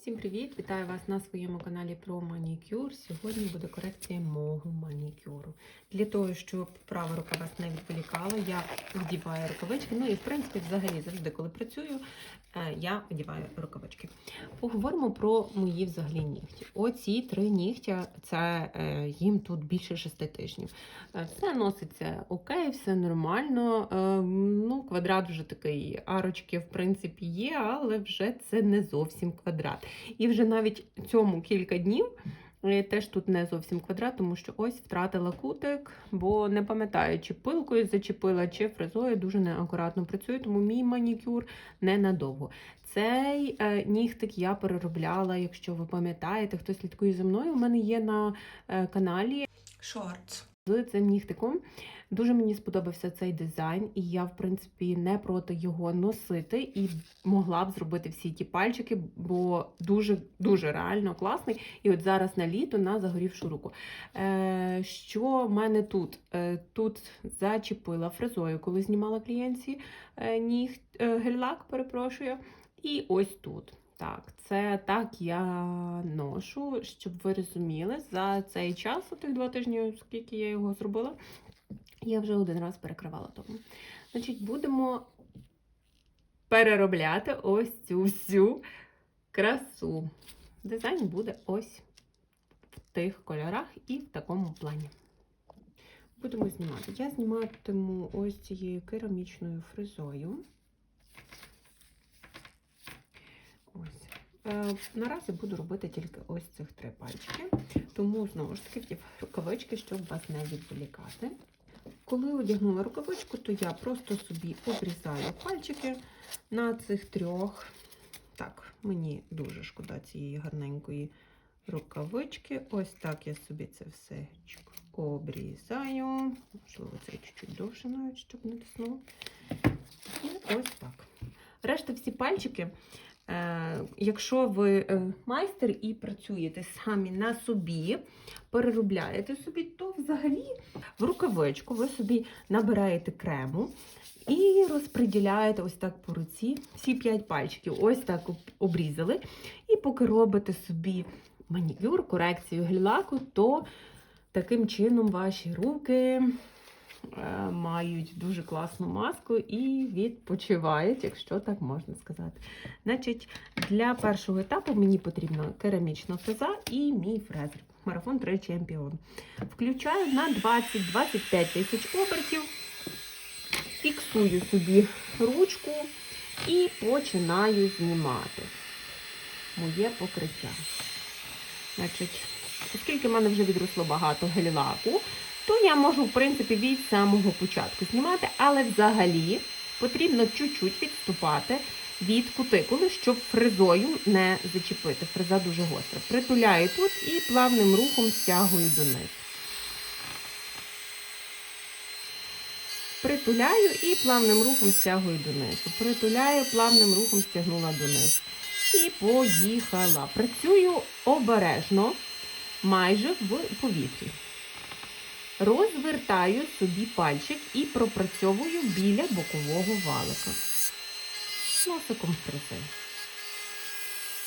Всім привіт! Вітаю вас на своєму каналі про манікюр. Сьогодні буде корекція мого манікюру. Для того, щоб права рука вас не відволікала, я вдіваю рукавички. Ну і в принципі, взагалі, завжди, коли працюю, е, я одіваю рукавички. Поговоримо про мої взагалі нігті. Оці три нігтя це е, їм тут більше шести тижнів. Е, Все носиться окей, все нормально. Ну, квадрат вже такий, арочки, в принципі, є, але вже це не зовсім квадрат. І вже навіть цьому кілька днів. е, Теж тут не зовсім квадрат, тому що ось втратила кутик, бо не пам'ятаю, чи пилкою зачепила, чи фрезою дуже неакуратно працює, тому мій манікюр ненадовго. Цей е, нігтик я переробляла, якщо ви пам'ятаєте, хто слідкує за мною. У мене є на е, каналі Шортс. Цим нігтиком. Дуже мені сподобався цей дизайн, і я, в принципі, не проти його носити і могла б зробити всі ті пальчики, бо дуже дуже реально класний. І от зараз на літо на загорівшу руку. Е, що в мене тут? Е, тут зачепила фрезою, коли знімала клієнтці е, е, гель-лак, перепрошую. І ось тут. Так, це так я ношу, щоб ви розуміли, за цей час, тих два тижні, скільки я його зробила, я вже один раз перекривала тому. Значить, будемо переробляти ось цю всю красу. Дизайн буде ось в тих кольорах і в такому плані. Будемо знімати. Я зніматиму ось цією керамічною фрезою. Е, наразі буду робити тільки ось цих три пальчики, тому знову ж таки рукавички, щоб вас не відволікати. Коли одягнула рукавичку, то я просто собі обрізаю пальчики на цих трьох. Так, мені дуже шкода цієї гарненької рукавички. Ось так я собі це все обрізаю. Можливо, це чуть-чуть довше навіть, щоб не тиснуло. І ось так. Решта всі пальчики. Е, Якщо ви е, майстер і працюєте самі на собі, переробляєте собі, то взагалі в рукавичку ви собі набираєте крему і розподіляєте ось так по руці всі 5 пальчиків. Ось так обрізали. І поки робите собі манікюр, корекцію гель-лаку, то таким чином ваші руки мають дуже класну маску і відпочивають, якщо так можна сказати. Значить, для першого етапу мені потрібна керамічна фреза і мій фрезер. Марафон 3 чемпіон. Включаю на 20-25 тисяч обертів, фіксую собі ручку і починаю знімати моє покриття. Значить, оскільки в мене вже відросло багато гель-лаку, то я можу, в принципі, від самого початку знімати, але взагалі потрібно чуть-чуть відступати від кутикули, щоб фрезою не зачепити. Фреза дуже гостра. Притуляю тут і плавним рухом стягую донизу. Притуляю і плавним рухом стягую донизу. Притуляю, плавним рухом стягнула донизу. І поїхала. Працюю обережно, майже в повітрі. Розвертаю собі пальчик і пропрацьовую біля бокового валика. Носиком фрези.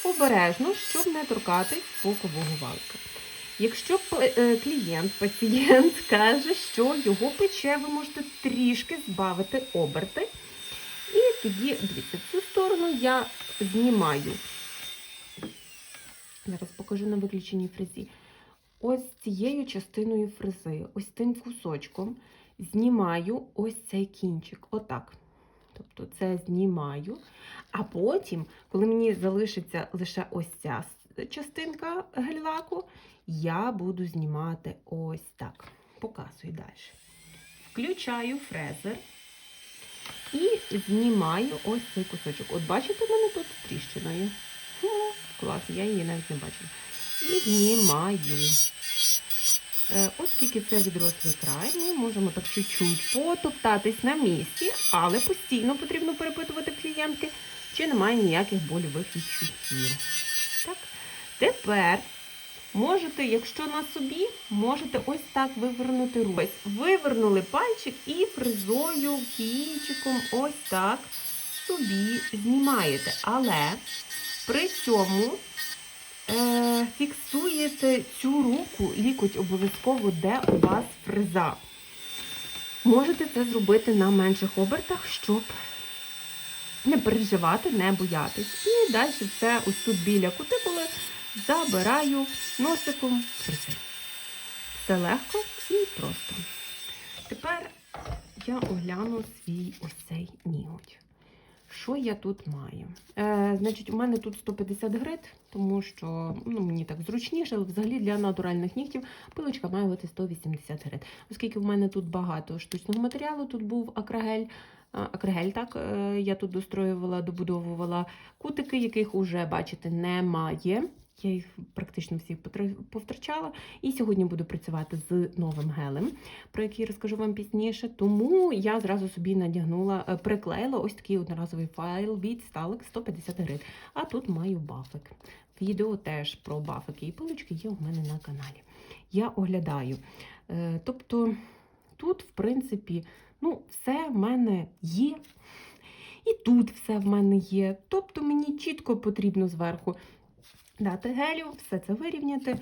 Обережно, щоб не торкатись бокового валика. Якщо е, клієнт, пацієнт каже, що його пече, ви можете трішки збавити оберти. І тоді, дивіться, цю сторону я знімаю. Зараз покажу на виключеній фрезі. Ось цією частиною фрези, ось цим кусочком, знімаю ось цей кінчик. Отак. Тобто це знімаю. А потім, коли мені залишиться лише ось ця частинка гель-лаку, я буду знімати ось так. Показую далі. Включаю фрезер і знімаю ось цей кусочок. От бачите, в мене тут тріщина є. Клас, я її навіть не бачила. І знімаю. Е, Оскільки це відрослий край, ми можемо так чуть-чуть потоптатись на місці, але постійно потрібно перепитувати клієнтки, чи немає ніяких больових відчуттів. Так. Тепер можете, якщо на собі, можете ось так вивернути руку. Вивернули пальчик і фрезою кінчиком ось так собі знімаєте. Але при цьому фіксуєте цю руку, лікоть обов'язково, де у вас фреза. Можете це зробити на менших обертах, щоб не переживати, не боятись. І далі все ось тут біля кутикули забираю носиком фрези. Все легко і просто. Тепер я огляну свій ось цей. Що я тут маю? Е, значить, у мене тут 150 грит, тому що ну, мені так зручніше, взагалі для натуральних нігтів пилочка має бути 180 грит. Оскільки в мене тут багато штучного матеріалу, тут був акрагель. Акригель, так, е, я тут достроювала, добудовувала кутики, яких уже, бачите, немає. Я їх практично всіх повтрачала. І сьогодні буду працювати з новим гелем, про який розкажу вам пізніше. Тому я зразу собі надягнула, е, приклеїла ось такий одноразовий файл від Stalex 150 гривень. А тут маю бафик. Відео теж про бафики і пилочки є у мене на каналі. Я оглядаю. Е, Тобто тут, в принципі, ну, все в мене є. І тут все в мене є. Тобто мені чітко потрібно зверху дати гелю, все це вирівняти.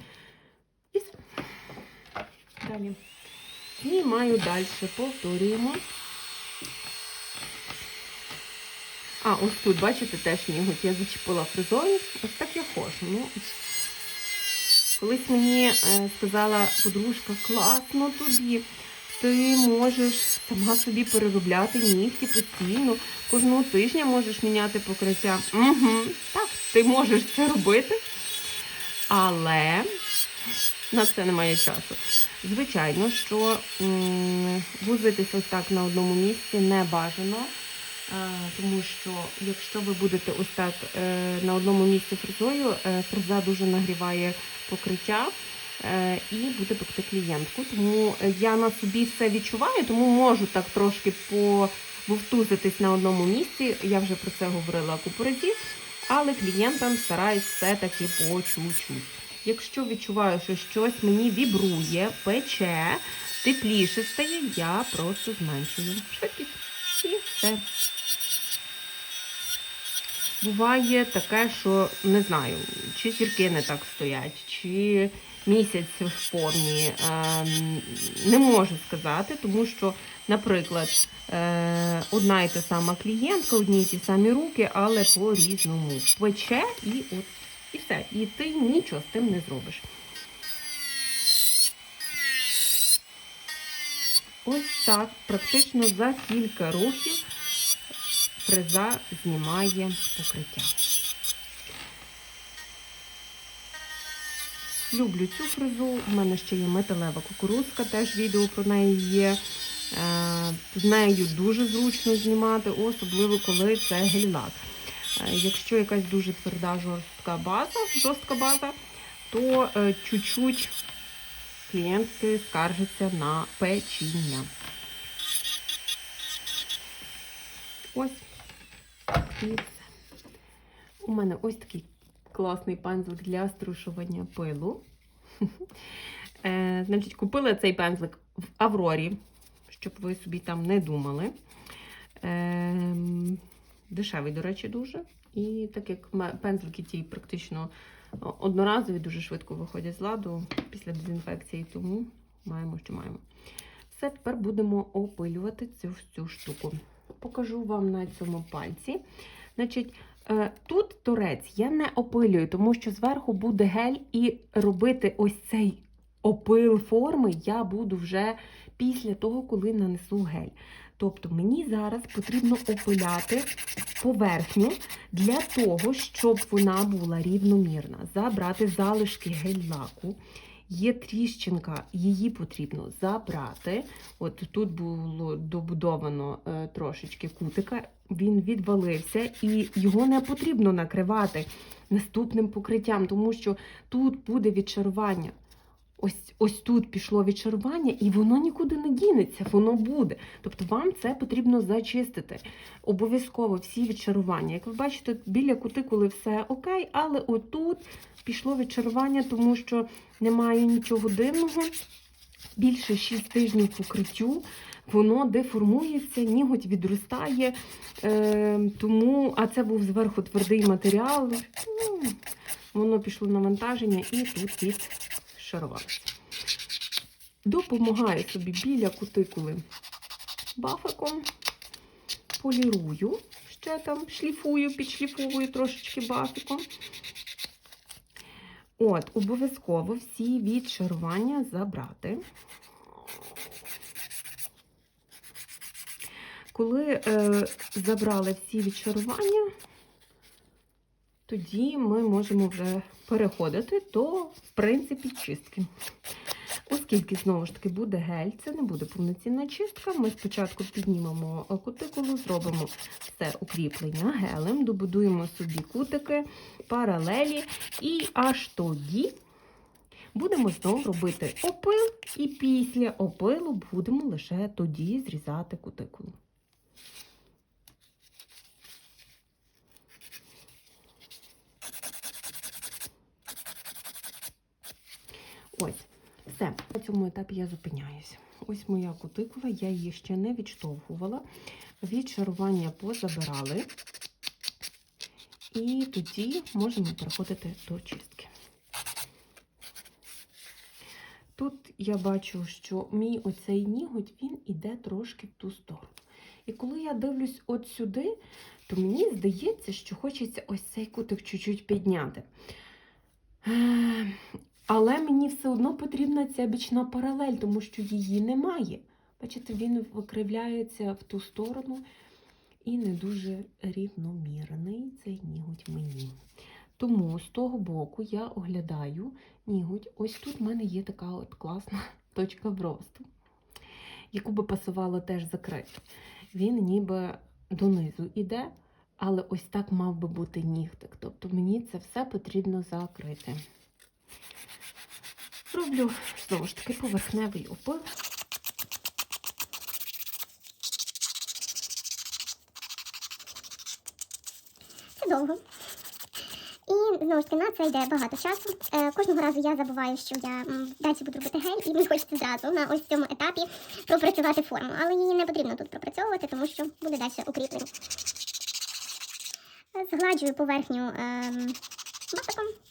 І. Далі. Знімаю далі, повторюємо. А, ось тут, бачите, теж ніготь. Я зачепила фризою. Ось так я ходжу. Ну, колись мені е, сказала подружка, класно тобі. Ти можеш сама собі переробляти нігті постійно. Кожного тижня можеш міняти покриття. Угу, так, ти можеш це робити. Але на це немає часу. Звичайно, що м, вузитись ось так на одному місці не бажано, е, тому що якщо ви будете ось так е, на одному місці фрезою, е, фреза дуже нагріває покриття і буде пекти клієнтку. Тому я на собі все відчуваю, тому можу так трошки пововтузитись на одному місці. Я вже про це говорила купу разів, але клієнтам стараюсь все-таки по чуть-чуть. Якщо відчуваю, що щось мені вібрує, пече, тепліше стає, я просто зменшую швидкість. І все. Буває таке, що не знаю, чи зірки не так стоять, чи місяць в повні. Ем, не можу сказати, тому що, наприклад, е, одна і та сама клієнтка, одні й ті самі руки, але по-різному пече і от і все. І ти нічого з тим не зробиш. Ось так, практично за кілька років фреза знімає покриття. Люблю цю фрезу. У мене ще є металева кукурузка, теж відео про неї є. Е, З нею дуже зручно знімати, особливо коли це гель-лак. Е, Якщо якась дуже тверда жорстка база, жорстка база, то е, чуть-чуть клієнтки скаржаться на печіння. Ось. У мене ось такий класний пензлик для струшування пилу. Е, значить, купила цей пензлик в Аврорі, щоб ви собі там не думали. Е, дешевий, до речі, дуже. І так як пензлики ті практично одноразові, дуже швидко виходять з ладу після дезінфекції, тому маємо, що маємо. Все, тепер будемо опилювати цю, цю штуку. Покажу вам на цьому пальці. Значить, тут торець я не опилюю, тому що зверху буде гель, і робити ось цей опил форми я буду вже після того, коли нанесу гель. Тобто мені зараз потрібно опиляти поверхню для того, щоб вона була рівномірна. Забрати залишки гель-лаку. Є тріщинка, її потрібно забрати. От тут було добудовано е, трошечки кутика, він відвалився, і його не потрібно накривати наступним покриттям, тому що тут буде відчарування. Ось, ось тут пішло відчарування, і воно нікуди не дінеться, воно буде. Тобто вам це потрібно зачистити. Обов'язково всі відчарування. Як ви бачите, біля кутикули все окей, але отут пішло відчарування, тому що немає нічого дивного. Більше 6 тижнів покриттю, воно деформується, ніготь відростає, е, тому, а це був зверху твердий матеріал. Ну, воно пішло навантаження і тут відшарувалося. Допомагаю собі біля кутикули бафиком, полірую, ще там шліфую, підшліфовую трошечки бафиком. От, обов'язково всі відшарування забрати. Коли е, забрали всі відшарування, тоді ми можемо вже переходити до, в принципі, чистки. Оскільки, знову ж таки, буде гель, це не буде повноцінна чистка. Ми спочатку піднімемо кутикулу, зробимо все укріплення гелем, добудуємо собі кутики, паралелі, і аж тоді будемо знову робити опил, і після опилу будемо лише тоді зрізати кутикулу. Ось, все. На цьому етапі я зупиняюся. Ось моя кутикула, я її ще не відштовхувала. Відшарування позабирали. І тоді можемо переходити до чистки. Тут я бачу, що мій оцей ніготь, він іде трошки в ту сторону. І коли я дивлюсь от сюди, то мені здається, що хочеться ось цей кутик чуть-чуть підняти. Але мені все одно потрібна ця бічна паралель, тому що її немає. Бачите, він викривляється в ту сторону і не дуже рівномірний цей ніготь мені. Тому з того боку я оглядаю ніготь. Ось тут в мене є така от класна точка вросту, яку би пасувало теж закрити. Він ніби донизу іде, але ось так мав би бути нігтик. Тобто мені це все потрібно закрити. Роблю знову ж таки поверхневий опил. Це довго. І знову ж таки на це йде багато часу. Е, кожного разу я забуваю, що я далі буду робити гель, і мені хочеться зразу на ось цьому етапі пропрацювати форму. Але її не потрібно тут пропрацьовувати, тому що буде далі укріплення. Е, Згладжую поверхню ем, бафиком.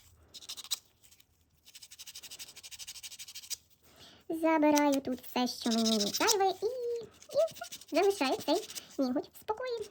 Забираю тут все, що мені зайве, і, і все. залишаю цей нігуть в спокої.